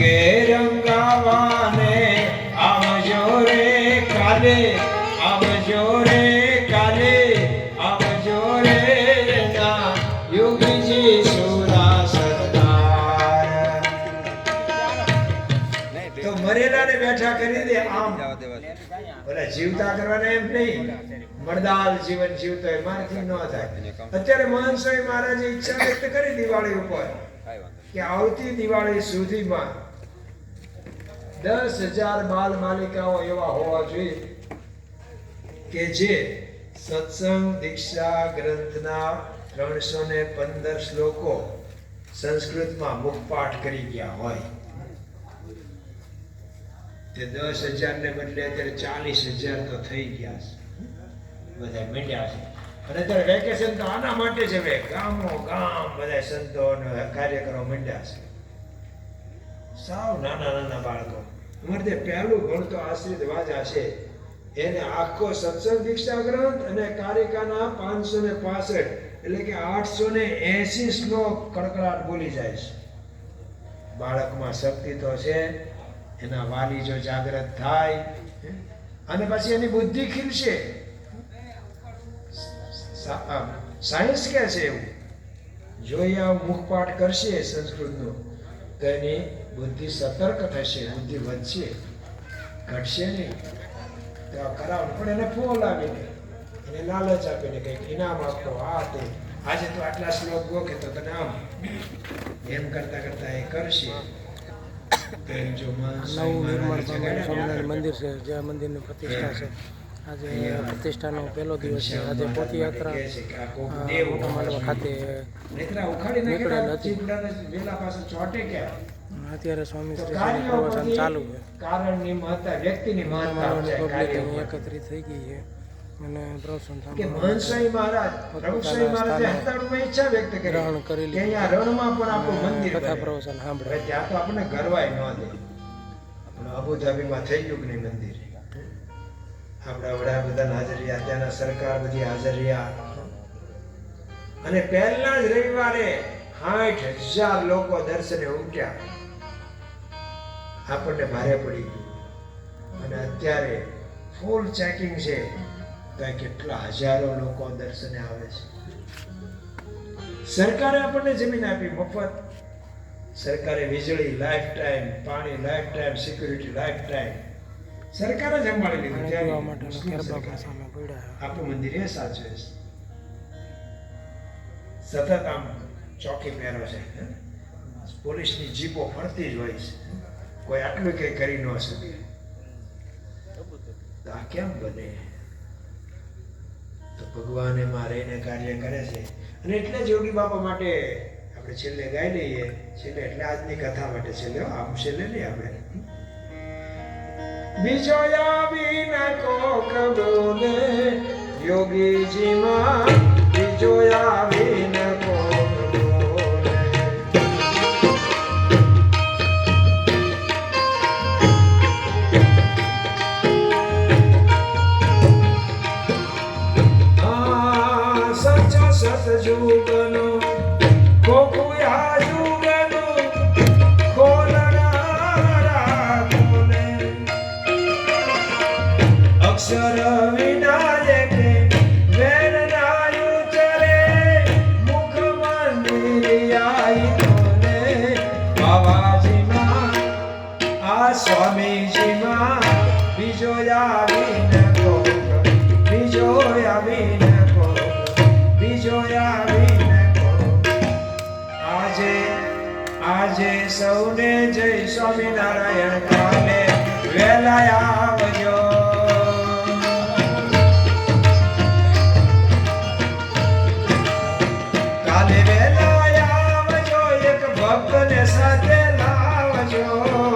રંગે રંગાવાને આવજો રે કાલે આવજો રે કાલે આવજો રે ના યુગજી સુરા સરદાર. તો મરેલાને બેઠા કરી દે આમ. ભલે જીવતા કરવાના એમ નહીં મળદાલ જીવન જીવતો હોય મારથી ન થાય. અત્યારે મોહન સ્વામી મહારાજે ઈચ્છા વ્યક્ત કરી દિવાળી ઉપર કે આવતી દિવાળી સુધીમાં દસ હજાર બાલ માલિકાઓ એવા હોવા જોઈએ કે જે સત્સંગ દીક્ષા ગ્રંથના ત્રણસો ને પંદર શ્લોકો સંસ્કૃતમાં મુખપાઠ કરી ગયા હોય. તે દસ હજાર ને બદલે અત્યારે ચાલીસ હજાર તો થઈ ગયા છે. બધા મીંડ્યા છે. અને અત્યારે વેકેશન તો આના માટે જ હવે ગામો ગામ બધા સંતો કાર્યક્રમો કાર્યકરો મીંડ્યા છે. સાવ નાના નાના બાળકો. અમારે તે પહેલું ભણતો આશ્રિત વાજા છે. એને આખો સત્સંગ દીક્ષા ગ્રંથ અને કારિકાના પાંચસો ને પાસઠ, એટલે કે આઠસો ને એસી શ્લોક કડકડાટ બોલી જાય છે. બાળકમાં શક્તિ તો છે, એના વાલી જો જાગૃત થાય અને પછી એની બુદ્ધિ ખીલશે. સાયન્સ કે છે એવું. જોઈએ આવું, મુખપાઠ કરશે સંસ્કૃતનો. તો એની બુદ્ધિ સતર્ક થશે બુદ્ધિ વધશે ઘટશે નહીં. તો આ કરાવવું પણ એને ફોલ આપીને એને લાલચ આપીને કંઈક ઇનામ આપો આ તે. આજે તો આટલા શ્લોક ગોખે તો તને આમ એમ કરતા કરતા એ કરશે. મંદિર છે જે મંદિરની પ્રતિષ્ઠા છે. આજે પ્રતિષ્ઠાનો પહેલો દિવસ છે. આજે પોથયાત્રા મોટા માંડવા ખાતે નીકળેલ હતી. અત્યારે સ્વામી શ્રી પ્રવચન ચાલુ છે. પબ્લિક. એકત્રિત થઈ ગઈ છે. અને પ્રવચન ગ્રહણ કરી કે અહીંયા રણમાં પણ આપણું અને મંદિર કથા પ્રવચન સાંભળે આપણને ગરવાય ન દે. આપણે અબુધાબીમાં થઈ ગયું કે નહીં મંદિર? આપણા વડાપ્રધાન હાજર રહ્યા, ત્યાંના સરકાર બધી હાજર રહ્યા. અને પહેલા જ રવિવારે સાઠ હજાર લોકો દર્શને ઉમટ્યા. આપણને ભારે પડી ગયું. અને અત્યારે ફૂલ ચેકિંગ છે તો કેટલા હજારો લોકો દર્શને આવે છે. સરકારે આપણને જમીન આપી મફત. સરકારે વીજળી લાઈફ ટાઈમ પાણી life time security life time સરકારે જ સંભાળી લીધું. ત્યારે આપણું મંદિર એ સાચવે છે. સતત આમ ચોકી પહેરો છે. પોલીસની જીપો ફરતી જ હોય છે. કોઈ આટલું કઈ કરી ન શકે. તો આ કેમ બને? તો ભગવાન એમાં રહીને કાર્ય કરે છે. અને એટલે જ યોગી બાપા માટે આપણે છેલ્લે ગાઈ લઈએ. છેલ્લે એટલે આજની કથા માટે છેલ્લે આમ છેલ્લે નહીં આપણે. બીજો આવીને કોક બોલે યોગીજીમાં વિજયા આવીને કોક બોલે આ સચ્ચો સતયુગનો કોકુયા યુગનો સ્વામીજીમાં બીજો આવીને કોક બીજો આવીને કોક બીજો આવીને કોક આજે આજે સૌને જય સ્વામિનારાયણ કામે વેલાયા આવજો